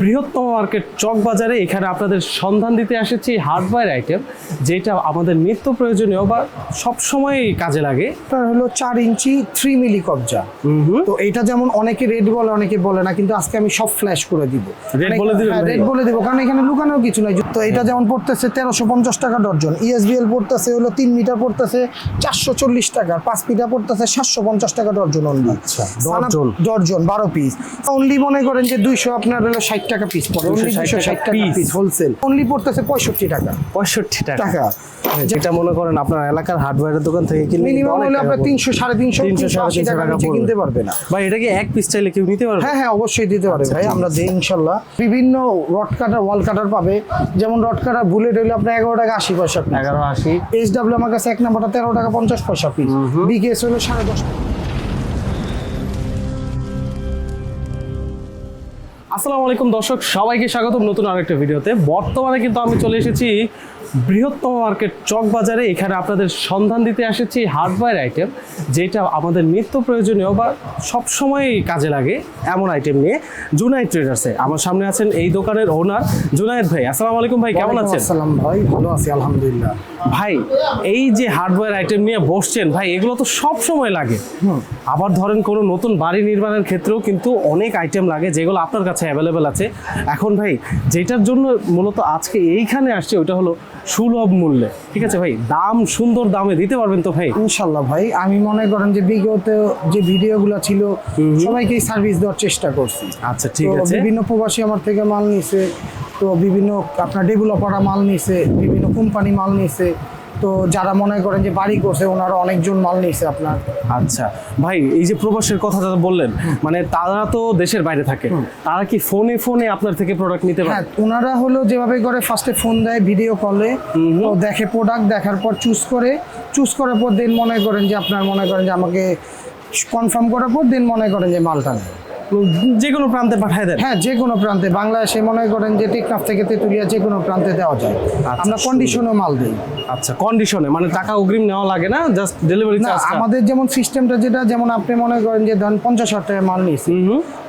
বৃহত্তম মার্কেট চক বাজারে এখানে আপনাদের সন্ধান দিতে এসেছি হার্ডওয়্যার আইটেম যেটা আমাদের নিত্য প্রয়োজনীয় বা সবসময় কাজে লাগে। আপনার হলো চার ইঞ্চি থ্রি মিলি কবজা তো এটা যেমন অনেকে রেড বলে অনেকে বলে না কিন্তু আজকে আমি সব ফ্ল্যাশ করে দিব। রেড বলে ভাই? রেড বলে দিব কারণ এখানে লুকানোর কিছু নাই। তো এটা যেমন পড়তেছে তেরোশো পঞ্চাশ টাকা ডর্জন E ইএসবিএল পড়তেছে হলো তিন মিটার পড়তেছে চারশো চল্লিশ টাকা পাঁচ মিটার পড়তেছে সাতশো পঞ্চাশ টাকা ডর্জন অনলি আচ্ছা, ডর্জন। ডর্জন বারো পিস অনলি মনে করেন যে দুইশো আপনার হলো ষাট টাকা পিস পড়ে অনলি 260 ষাট টাকা পিস হোলসেল অনলি পড়তেছে পঁয়ষট্টি টাকা। পঁয়ষট্টি টাকা। টাকা। যেটা মনে করেন আপনার এলাকার হার্ডওয়্যারের দোকান থেকে কিনলে মিনিমাম হলে আপনার তিনশো সাড়ে তিনশো তিনশো আশি টাকা নিচে কিনতে পারবে না। ভাই এটা কি এক পিস চাইলে কেউ নিতে পারবে? হ্যাঁ হ্যাঁ অবশ্যই দিতে পারে ভাই আমরা দিই ইনশাল্লাহ। বিভিন্ন রড কাটার ওয়াল কাটার পাবে। যেমন রড কাটার বুলেট হইলে আপনার এগারো টাকা আশি পয়সা এগারো আশি। এইচ ডাব্লিউ আমার কাছে এক নাম্বারটা তেরো টাকা পঞ্চাশ পয়সা পিস বিকেএস হলো সাড়ে দশ টাকা। আসসালামু আলাইকুম দর্শক সবাইকে স্বাগতম নতুন আরেকটা ভিডিওতে। বর্তমানে কিন্তু আমি চলে এসেছি বৃহত্তম মার্কেট চক বাজারে এখানে আপনাদের সন্ধান দিতে এসেছি হার্ডওয়্যার আইটেম যেটা আমাদের নিত্য প্রয়োজনীয় বা সবসময় কাজে লাগে এমন আইটেম নিয়ে। জুনাইদ ট্রেডার্সে আমার সামনে আছেন এই দোকানের ওনার জুনাইদ ভাই। আসসালামু আলাইকুম ভাই কেমন আছেন? আসসালাম ভাই ভালো আছি আলহামদুলিল্লাহ। ভাই এই যে হার্ডওয়্যার আইটেম নিয়ে বসছেন ভাই এগুলো তো সব সময় লাগে আবার ধরেন কোনো নতুন বাড়ি নির্মাণের ক্ষেত্রেও কিন্তু অনেক আইটেম লাগে যেগুলো আপনার কাছে অ্যাভেলেবেল আছে। এখন ভাই যেটার জন্য মূলত আজকে এইখানে আসছে ওইটা হলো সুলভ মূল্যে। ঠিক আছে ভাই? দাম সুন্দর দামে দিতে পারবেন তো ভাই? ইনশাল্লাহ ভাই আমি মনে করেন যে বিগত যে ভিডিওগুলো ছিল সবাইকে সার্ভিস দেওয়ার চেষ্টা করছি। আচ্ছা ঠিক আছে। বিভিন্ন প্রবাসী আমার থেকে মাল নিছে তো বিভিন্ন আপনার ডেভেলপাররা মাল নিছে বিভিন্ন কোম্পানি মাল নিছে তো যারা মনে করেন যে বাড়ি করছে ওনারা অনেকজন মাল নিয়েছে আপনার। আচ্ছা। ভাই এই যে প্রবাসের কথা যারা বললেন মানে তারা তো দেশের বাইরে থাকে। তারা কি ফোনে ফোনে আপনার থেকে প্রোডাক্ট নিতে হ্যাঁ পারে ওনারা হলো যেভাবে করে ফার্স্টে ফোন দেয় ভিডিও কলে তো দেখে প্রোডাক্ট দেখার পর চুজ করে। চুজ করার পর দিন মনে করেন যে আপনার মনে করেন যে আমাকে কনফার্ম করার পর দিন মনে করেন যে মালটা নেয়। যে কোনো প্রান্তে পাঠায় দেন। হ্যাঁ যে কোনো প্রান্তে। বাংলাদেশে মনে করেন যে টেকনাফ থেকে তেতুলিয়া যে কোনো প্রান্তে দেওয়া যায়। আমরা কন্ডিশনে মাল দিই। আচ্ছা কন্ডিশনে মানে টাকা অগ্রিম নেওয়া লাগে না জাস্ট ডেলিভারি না চার্জ আমাদের যেমন সিস্টেমটা যেটা যেমন আপনি মনে করেন যে ধরেন পঞ্চাশ হাজার টাকা মাল নিয়েছি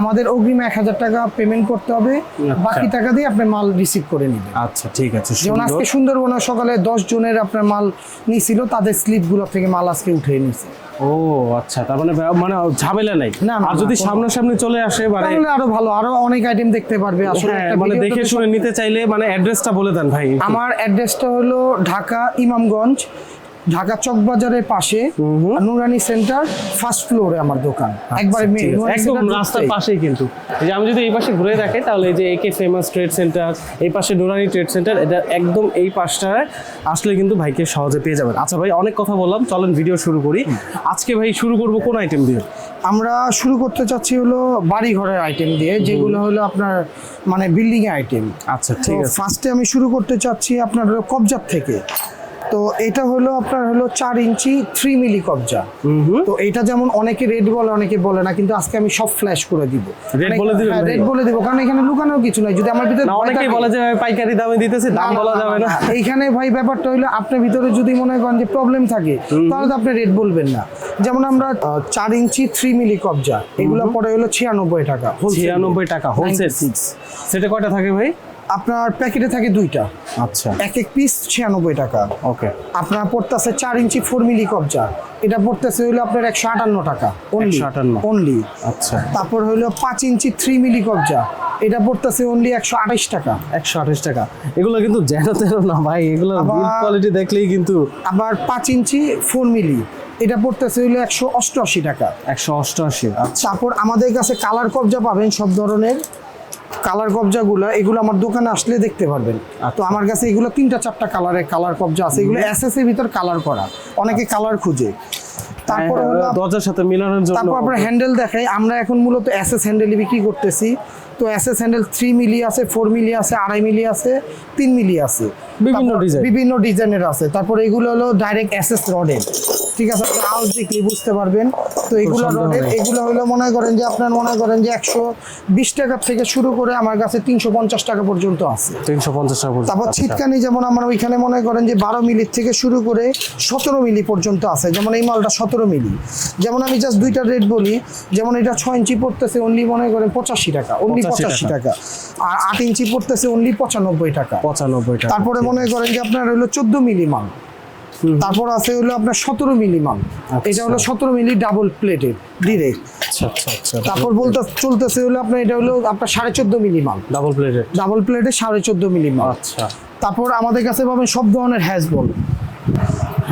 আমাদের অগ্রিম এক হাজার টাকা পেমেন্ট করতে হবে। বাকি টাকা দিয়ে আপনি মাল রিসিভ করে নেবেন। আচ্ছা ঠিক আছে যেমন। আজকে সুন্দরবনে সকালে দশ জনের আপনার মাল নিয়েছিল তাদের স্লিপগুলো থেকে মাল আজকে উঠিয়ে নিয়েছে। ও আচ্ছা তার মানে মানে ঝামেলা নাই। না, আর যদি সামনাসামনি চলে আসে মানে আরও ভালো আরও অনেক আইটেম দেখতে পারবে। আসলে হ্যাঁ, মানে দেখে শুনে নিতে চাইলে মানে অ্যাড্রেসটা বলে দেন ভাই। আমার অ্যাড্রেসটা হলো ঢাকা ইমামগঞ্জ ঢাকা চকবাজারের পাশে নুরানি সেন্টার ফার্স্ট ফ্লোরে আমার দোকান। একবারে আচ্ছা। নুরানি একদম রাস্তার। পাশেই কিন্তু। যে আমি যদি এই পাশে ঘুরে দেখে তাহলে যে একে ফেমাস ট্রেড সেন্টার এই পাশে নুরানি ট্রেড সেন্টার এটা একদম এই পাশটায় আসলে কিন্তু ভাইকে সহজে পেয়ে যাবেন। আচ্ছা ভাই অনেক কথা বললাম। চলেন ভিডিও শুরু করি। আজকে ভাই শুরু করব কোন আইটেম দিয়ে? আমরা শুরু করতে চাচ্ছি হলো বাড়ি ঘরের আইটেম দিয়ে যেগুলো হলো আপনার মানে বিল্ডিং এর আইটেম আচ্ছা ঠিক আছে। ফার্স্টে আমি শুরু করতে চাচ্ছি আপনার কবজার থেকে। তো এটা হলো আপনার হলো চার ইঞ্চি থ্রি মিলি কবজা। তো এটা যেমন অনেকে রেড বলে অনেকে বলে না কিন্তু আজকে আমি সব ফ্ল্যাশ করে দিব। Red বলে দিবেন রেড বলে দিব কারণ এখানে লুকানোর কিছু নাই। যদি আমার ভিতরে অনেকেই বলে যে পাইকারি দামে দিতেছে দাম বলা যাবে না। এইখানে ভাই ব্যাপারটা হইল আপনার ভিতরে যদি মনে করেন যে প্রবলেম থাকে তাহলে তো আপনি রেট বলবেন না। যেমন আমরা চার ইঞ্চি থ্রি মিলি কবজা এগুলো পরে হলো ছিয়ানব্বই টাকা ছিয়ানব্বই টাকা হোলসেল 96 সেটা কয়টা থাকে ভাই? আপনার প্যাকেটে থাকে দুইটা। আচ্ছা। এক এক পিস ছিয়ানব্বই টাকা। ওকে। আপনার পড়তেছে চার ইঞ্চি ফোর মিলি কবজা এটা পড়তেছে হইল আপনার একশো আটান্ন টাকা। অনলি 158 অনলি আচ্ছা। তারপর হইল পাঁচ ইঞ্চি থ্রি মিলি কবজা এটা পড়তেছে অনলি একশো আঠাইশ টাকা। একশো আঠাশ টাকা। এগুলো কিন্তু যেন তেন না ভাই এগুলো কোয়ালিটি দেখলেই কিন্তু আবার পাঁচ ইঞ্চি ফোর মিলি এটা পড়তেছে হইল একশো অষ্টআশি টাকা। একশো অষ্টআশি আচ্ছা। তারপর আমাদের কাছে কালার কবজা পাবেন সব ধরনের। কালার কবজাগুলো এগুলো আমার দোকানে আসলে দেখতে পারবেন। তো আমার কাছে এগুলো তিনটা চারটা কালারের কালার কবজা আছে। এগুলো এসএস এর ভিতর কালার করা। অনেকে কালার খুঁজে। তারপরে হ্যাঁ, দরজার সাথে মিলানোর জন্য তারপর আপনার হ্যান্ডেল দেখাই। আমরা এখন মূলত এসএস হ্যান্ডেলই বিক্রি করতেছি। তো এসএস হ্যান্ডেল থ্রি মিলি আছে ফোর মিলি আছে আড়াই মিলি আছে তিন মিলি আছে। বিভিন্ন design। বিভিন্ন ডিজাইনের আছে। তারপর এগুলো হলো ডাইরেক্ট এসএস রডের ঠিক আছে আপনি আউস দেখলে বুঝতে পারবেন। তো এগুলো রডের এগুলো হলো মনে করেন যে আপনার মনে করেন যে একশো বিশ টাকা থেকে শুরু করে আমার কাছে তিনশো পঞ্চাশ টাকা পর্যন্ত আছে। তিনশো পঞ্চাশ টাকা পর্যন্ত। তারপর আচ্ছা। ছিটকানি যেমন আমার ওইখানে মনে করেন যে বারো মিলি থেকে শুরু করে সতেরো মিলি পর্যন্ত আছে যেমন এই মালটা সতেরো মিলি। যেমন আমি জাস্ট দুইটা রেট বলি যেমন এটা ছয় ইঞ্চি পড়তেছে অনলি মনে করেন পঁচাশি টাকা অনলি পঁচাশি টাকা। আর আট ইঞ্চি পড়তেছে অনলি পঁচানব্বই টাকা। পঁচানব্বই টাকা তারপরে মনে করেন যে আপনার হলো চোদ্দ মিলি মাল। তারপর আছে হলো আপনার সতেরো মিলি মাল। এটা হলো সতেরো মিলি ডাবল প্লেটের ডিরেক্ট আচ্ছা আচ্ছা আচ্ছা তারপর বলতে চলতেছে হলো আপনার এটা হলো আপনার সাড়ে চোদ্দ মিলি মাল। ডাবল প্লেটের ডাবল প্লেটে সাড়ে চোদ্দ মিলি মাল। আচ্ছা। তারপর আমাদের কাছে পাবেন সব ধরনের হ্যাজবল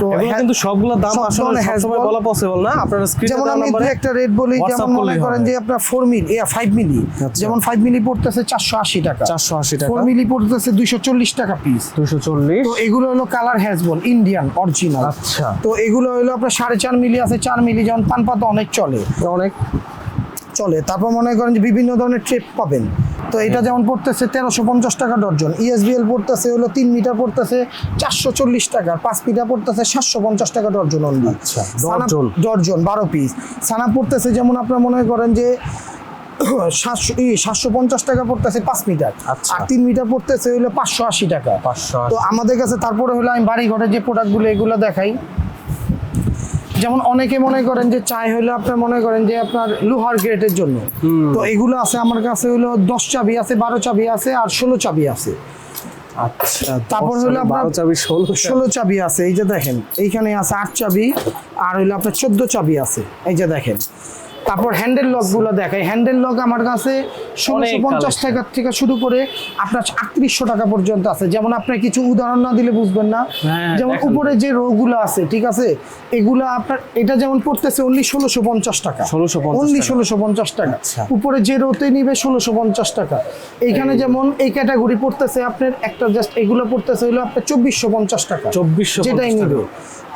তো হ্যাঁ- কিন্তু সবগুলো দাম আসলে ধরনের সবসময় বলা পসিবল না। আপনারা স্ক্রিনে দেওয়া নম্বরে একটা রেট বলি যেমন মনে করেন যে আপনার ফোর মিলি মিলি আচ্ছা। যেমন মিলি পড়তেছে চারশো আশি টাকা। 480 টাকা। মিলি পড়তেছে দুইশো চল্লিশ টাকা পিস দুশো চল্লিশ। তো এগুলো হলো কালার হ্যাজবল ইন্ডিয়ান অরিজিনাল আচ্ছা। তো এগুলো হলো আপনার সাড়ে চার মিলি আছে চার মিলি যেমন পান পাতা অনেক চলে। অনেক। চলে। তারপর মনে করেন যে বিভিন্ন ধরনের ট্রেপ পাবেন। তো এটা যেমন পড়তেছে তেরোশো পঞ্চাশ টাকা ডর্জন। E ইএসবিএল পড়তেছে হলো তিন মিটার পড়তেছে চারশো চল্লিশ টাকা। পাঁচ মিটার পড়তেছে সাতশো পঞ্চাশ টাকা ডর্জন অনলি আচ্ছা, ডর্জন। ডর্জন বারো পিস সানা পড়তেছে যেমন আপনার মনে করেন যে সাতশো সাতশো পঞ্চাশ টাকা পড়তেছে পাঁচ মিটার। আচ্ছা। আর তিন মিটার পড়তেছে হলো পাঁচশো আশি টাকা। পাঁচশো তো আমাদের কাছে তারপরে হলো আমি বাড়ি ঘরে যে প্রোডাক্টগুলো এগুলো দেখাই। যেমন অনেকে মনে করেন যে চাই হলো আপনার মনে করেন যে আপনার লোহার গ্রেটের জন্য। তো এগুলো আছে আমার কাছে হলো দশ চাবি আছে বারো চাবি আছে আর ষোলো চাবি আছে। আচ্ছা তারপর হলো আপনার বারো চাবি ষোলো ষোলো চাবি আছে এই যে দেখেন এইখানে আছে আট চাবি আর হলো আপনার চোদ্দ চাবি আছে এই যে দেখেন। তারপর হ্যান্ডেল লকগুলো দেখাই। হ্যান্ডেল লক আমার কাছে ষোলোশো পঞ্চাশ। টাকা থেকে শুরু করে আপনার আটত্রিশশো টাকা পর্যন্ত আছে। যেমন আপনার কিছু উদাহরণ না দিলে বুঝবেন না। হ্যাঁ, যেমন উপরে যে রোগুলো আছে ঠিক আছে? এগুলা আপনার এটা যেমন পড়তেছে অনলি ষোলোশো পঞ্চাশ টাকা। 1650 অনলি টাকা। ষোলোশো পঞ্চাশ টাকা। আচ্ছা। উপরে যে রোতে নিবে ষোলোশো পঞ্চাশ টাকা। এইখানে যেমন এই ক্যাটাগরি পড়তেছে আপনার একটা জাস্ট এগুলো পড়তেছে হলো আপনার চব্বিশশো পঞ্চাশ টাকা। 2450 যেটাই নিবে।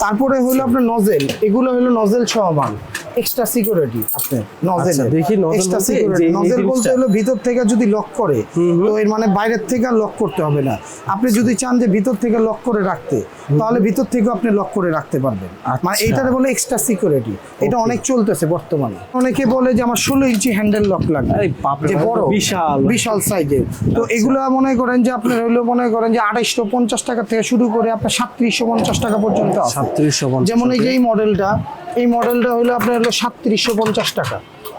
তারপরে হলো আপনার নজেল এগুলো হলো নজেল সহ মাল এক্সট্রা সিকিউরিটি আপনার নজেল আচ্ছা, দেখি এক্সট্রা সিকিউরিটি নজেল বলতে হলো ভিতর থেকে যদি লক করে তো এর মানে বাইরের থেকে লক করতে হবে না। আপনি যদি চান যে ভিতর থেকে লক করে রাখতে তাহলে ভিতর থেকেও আপনি লক করে রাখতে পারবেন। মানে আচ্ছা। এইটারে বলে এক্সট্রা সিকিউরিটি এটা অনেক চলতেছে বর্তমানে। অনেকে বলে যে আমার ষোলো ইঞ্চি হ্যান্ডেল লক লাগবে। যে বড় বিশাল। বিশাল সাইজের তো এগুলো মনে করেন যে আপনার হলো মনে করেন যে আড়াইশো পঞ্চাশ টাকা থেকে শুরু করে আপনার সাতত্রিশশো পঞ্চাশ টাকা পর্যন্ত আছে। সাতত্রিশশো যেমন এই যে এই মডেলটা এই মডেলটা হলো আপনার হলো সাতত্রিশশো পঞ্চাশ টাকা।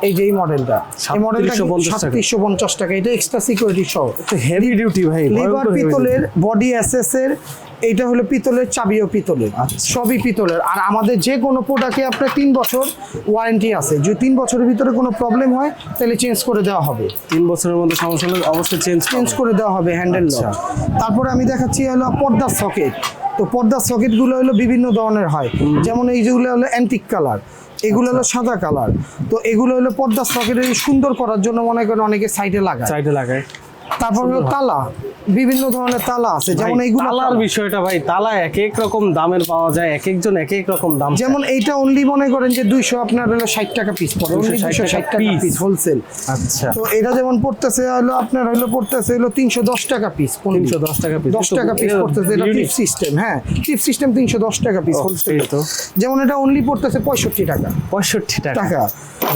এই যে এই মডেলটা এই মডেলটা 3750 টাকা। সাতত্রিশশো পঞ্চাশ টাকা এটা এক্সট্রা সিকিউরিটি সহ। হেভি ডিউটি ভাই লিভার পিতলের বডি এর এইটা হলো পিতলের চাবিও পিতলের। আচ্ছা। সবই পিতলের। আর আমাদের যে কোনো প্রোডাক্টে আপনার তিন বছর ওয়ারেন্টি আছে। যদি তিন বছরের ভিতরে কোনো প্রবলেম হয় তাহলে চেঞ্জ করে দেওয়া হবে। তিন বছরের মধ্যে সমস্যা হলে অবশ্যই চেঞ্জ চেঞ্জ করে দেওয়া হবে হ্যান্ডেল আচ্ছা। তারপরে আমি দেখাচ্ছি হলো পর্দার সকেট তো পর্দার সকেটগুলো হলো বিভিন্ন ধরনের হয়। যেমন এই যেগুলো হলো অ্যান্টিক কালার এগুলো হলো সাদা কালার তো এগুলো হলো পর্দার সকেট সুন্দর করার জন্য মনে করেন অনেকে সাইডে লাগায়। সাইডে লাগায়। তারপর হলো তালা। বিভিন্ন ধরনের তালা আছে। যেমন এইগুলো তালার বিষয়টা ভাই তালা এক এক রকম দামের পাওয়া যায় এক একজন এক এক রকম দাম যেমন এইটা অনলি মনে করেন যে দুইশো আপনার হলো ষাট টাকা পিস পড়ে অনলি 260 দুইশো ষাট টাকা পিস হোলসেল আচ্ছা। তো এটা যেমন পড়তেছে হলো আপনার হলো পড়তেছে হলো তিনশো দশ টাকা পিস তিনশো দশ টাকা পিস দশ টাকা পিস পড়তেছে এটা টিপ সিস্টেম হ্যাঁ টিপ সিস্টেম তিনশো দশ টাকা পিস হোলসেল তো। যেমন এটা অনলি পড়তেছে পঁয়ষট্টি টাকা। পঁয়ষট্টি টাকা। টাকা।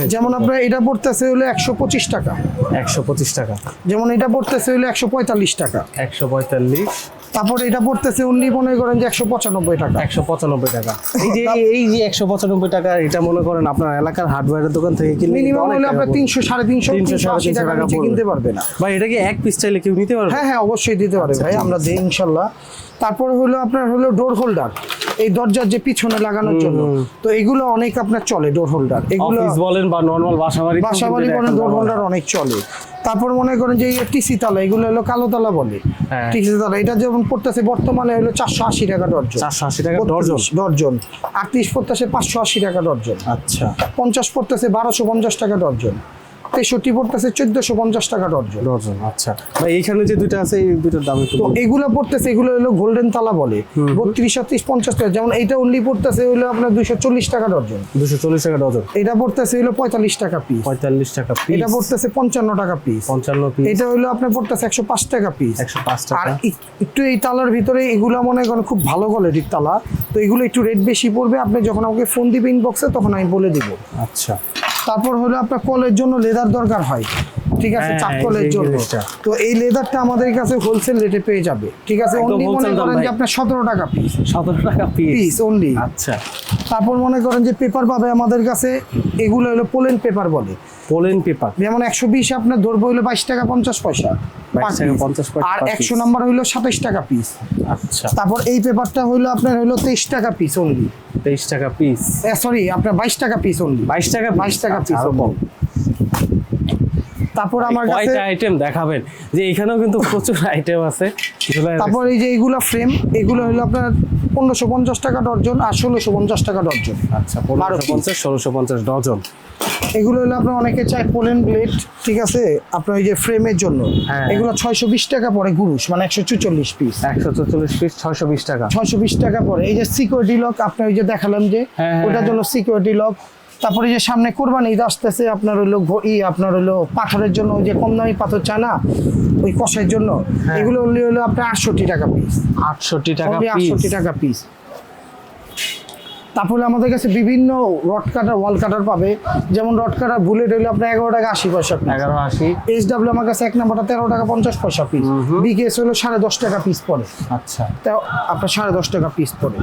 যেমন আপনার এটা পড়তেছে হলো একশো পঁচিশ টাকা। একশো পঁচিশ টাকা। যেমন এটা পড়তেছে হলো একশো পঁয়তাল্লিশ টাকা। একশো পঁয়তাল্লিশ। তারপর এটা পড়তেছে অনলি মনে করেন যে একশো পঁচানব্বই টাকা। একশো পঁচানব্বই টাকা। এই যে এই যে একশো পঁচানব্বই টাকা এটা মনে করেন আপনার এলাকার হার্ডওয়্যারের দোকান থেকে কিনলে মিনিমাম হলে আপনার তিনশো সাড়ে তিনশো তিনশো সাড়ে টাকা টাকা নিচে কিনতে পারবে না। ভাই এটা কি এক পিস চাইলে কেউ নিতে পারবে? হ্যাঁ হ্যাঁ অবশ্যই দিতে পারে আচ্ছা, ভাই আমরা দিই ইনশাল্লাহ। তারপরে হলো আপনার হলো ডোর হোল্ডার এই দরজার যে পিছনে লাগানোর জন্য। তো এগুলো অনেক আপনার চলে ডোর হোল্ডার এগুলো বলেন বা নর্মাল বাসা বাড়ি বাসা বাড়ি বলেন ডোর হোল্ডার অনেক চলে। তারপর মনে করেন যে টিসি তালা এগুলো হলো কালো তালা বলে। হ্যাঁ। টিসি তালা এটা যেমন পড়তেছে বর্তমানে হলো চারশো আশি টাকা ডর্জন। চারশো আশি টাকা ডরজন? ডর্জন। আটত্রিশ পড়তেছে পাঁচশো আশি টাকা ডর্জন। আচ্ছা। পঞ্চাশ পড়তেছে বারোশো পঞ্চাশ টাকা ডর্জন। তেষট্টি পড়তেছে চোদ্দশো পঞ্চাশ টাকা ডর্জন ডজন আচ্ছা। ভাই এইখানে যে দুইটা আছে এই দুইটার দাম তো এগুলো পড়তেছে এগুলো হলো গোল্ডেন তালা বলে। বত্রিশ সাত্রিশ পঞ্চাশ টাকা যেমন এইটা অনলি পড়তেছে হলো আপনার দুইশো চল্লিশ টাকা ডর্জন দুশো চল্লিশ টাকা ডজন। এটা পড়তেছে হলো পঁয়তাল্লিশ টাকা পিস পঁয়তাল্লিশ টাকা পিস এটা পড়তেছে পঞ্চান্ন টাকা পিস পঞ্চান্ন পিস এটা হলো আপনার পড়তেছে একশো পাঁচ টাকা পিস একশো পাঁচ টাকা। এক- একটু এই তালার ভিতরে এগুলো মনে করেন খুব ভালো কোয়ালিটির তালা। তো এগুলো একটু রেট বেশি পড়বে আপনি যখন আমাকে ফোন দিবেন ইনবক্সে তখন আমি বলে দিব। আচ্ছা। তারপর হলো আপনার কলের জন্য লেদার দরকার হয়। ঠিক আছে? হ্যাঁ, চাপকলের জন্য। তো এই লেদারটা আমাদের কাছে হোলসেল রেটে পেয়ে যাবে। ঠিক আছে? অনলি মনে করেন যে আপনার সতেরো টাকা পিস সতেরো টাকা পিস পিস অনলি আচ্ছা। তারপর মনে করেন যে পেপার পাবে আমাদের কাছে এগুলো হলো পোলেন পেপার বলে। পোলেন পেপার যেমন একশো বিশ আপনার ধরবো হলো বাইশ টাকা পঞ্চাশ পয়সা 22 per টাকা piece। 50 পয়সা আর একশো নাম্বার হইল সাতাইশ টাকা পিস আচ্ছা। তারপর এই পেপারটা হইল আপনার হইল তেইশ টাকা পিস অনলি তেইশ টাকা পিস সরি আপনার বাইশ টাকা পিস অনলি বাইশ টাকা 22 টাকা পিস। তারপর আমার কাছে কয়টা আইটেম দেখাবেন? যে এখানেও কিন্তু প্রচুর আইটেম আছে। তারপর এই যে এইগুলো ফ্রেম এগুলো হলো আপনার পনেরোশো পঞ্চাশ টাকা ডর্জন আর ষোলোশো পঞ্চাশ টাকা ডর্জন আচ্ছা পনেরোশো। পঞ্চাশ ষোলোশো পঞ্চাশ ডজন। এগুলো হলো আপনার অনেকে চায় পোলেন ব্লেড ঠিক আছে? আপনার ওই যে ফ্রেমের জন্য। হ্যাঁ। এগুলো ছয়শো বিশ টাকা পড়ে গুরুষ মানে একশো চুচল্লিশ পিস একশো চল্লিশ পিস ছয়শো বিশ টাকা। ছয়শো বিশ টাকা পড়ে। এই যে সিকিউরিটি লক আপনার ওই যে দেখালাম যে হ্যাঁ, হ্যাঁ, ওটার জন্য সিকিউরিটি লক তারপরে যে সামনে কোরবানি ঈদ আসতেছে আপনার হলো ই আপনার হলো পাথরের জন্য ওই যে কম দামি পাথর চায় না ওই কষের জন্য হ্যাঁ। এগুলো হলো আপনার আটষট্টি টাকা পিস আটষট্টি টাকা আটষট্টি টাকা পিস তারপরে আমাদের কাছে বিভিন্ন রড কাটার ওয়াল কাটার পাবে। যেমন রড কাটার বুলেট হইল আপনার এগারো টাকা আশি পয়সা পিস এগারো আশি। এইচ ডাব্লিউ আমার কাছে এক নম্বরটা তেরো টাকা পঞ্চাশ পয়সা পিস বিকেএস হলো সাড়ে দশ টাকা পিস পড়ে। আচ্ছা। তাও আপনার সাড়ে দশ টাকা পিস পড়ে।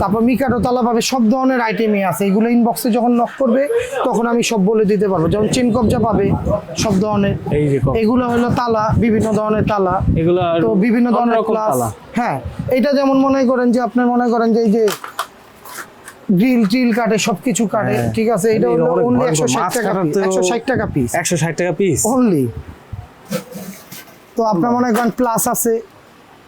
তারপর মিকাটো তালা পাবে সব ধরনের আইটেমই আছে। এগুলো ইনবক্সে যখন নক করবে তখন আমি সব বলে দিতে পারব। যেমন চেন কবজা পাবে সব ধরনের। এগুলো হলো তালা বিভিন্ন ধরনের তালা। এগুলো তো বিভিন্ন ধরনের ক্লাস হ্যাঁ এটা যেমন মনে করেন যে আপনার মনে করেন যে এই যে গ্রিল টিল কাটে সবকিছু কাটে হ্যাঁ। ঠিক আছে? এটা হলো অনলি ভয়ঙ্কর। একশো ষাট মাছ টাকা কাটাতেও- একশো ষাট টাকা পিস একশো ষাট টাকা পিস অনলি তো আপনার মনে করেন প্লাস আছে?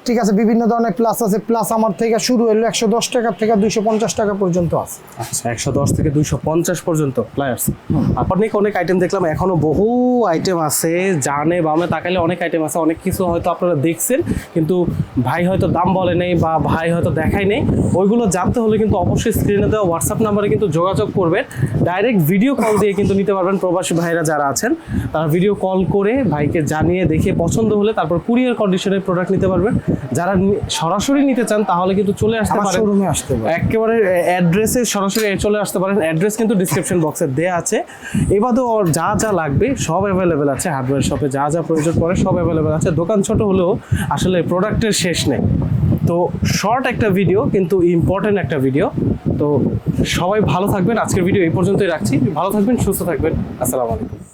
ঠিক আছে, বিভিন্ন ধরনের প্লাস আছে। প্লাস আমার থেকে শুরু হলো একশো দশ টাকা থেকে দুইশো পঞ্চাশ টাকা পর্যন্ত আছে। আচ্ছা একশো দশ থেকে দুইশো পঞ্চাশ পর্যন্ত প্লায়ার্স অনেক অনেক আইটেম দেখলাম, এখনও বহু আইটেম আছে, জানে বামে তাকালে অনেক আইটেম আছে, অনেক কিছু হয়তো আপনারা দেখছেন, কিন্তু ভাই হয়তো দাম বলে নেই বা ভাই হয়তো দেখায় নেই। ওইগুলো জানতে হলে কিন্তু অবশ্যই স্ক্রিনে দেওয়া হোয়াটসঅ্যাপ নাম্বারে কিন্তু যোগাযোগ করবেন। ডাইরেক্ট ভিডিও কল দিয়ে কিন্তু নিতে পারবেন প্রবাসী ভাইরা যারা আছেন। তারা ভিডিও কল করে ভাইকে জানিয়ে দেখে পছন্দ হলে তারপর কুরিয়ার কন্ডিশনের প্রোডাক্ট নিতে পারবেন। যারা সরাসরি নিতে চান তাহলে কিন্তু চলে আসতে পারেন। শোরুমে আসতে পারে একেবারে অ্যাড্রেসে সরাসরি চলে আসতে পারেন। অ্যাড্রেস কিন্তু ডিসক্রিপশন বক্সে দেয়া আছে। এবারেও ওর যা যা লাগবে সব অ্যাভেলেবেল আছে। হার্ডওয়্যার শপে যা যা প্রয়োজন পড়ে সব অ্যাভেলেবেল আছে। দোকান ছোট হলেও আসলে প্রোডাক্টের শেষ নেই। তো শর্ট একটা ভিডিও কিন্তু ইম্পর্টেন্ট একটা ভিডিও তো সবাই ভালো থাকবেন। আজকের ভিডিও এই পর্যন্তই রাখছি। ভালো থাকবেন সুস্থ থাকবেন। আসসালামু আলাইকুম।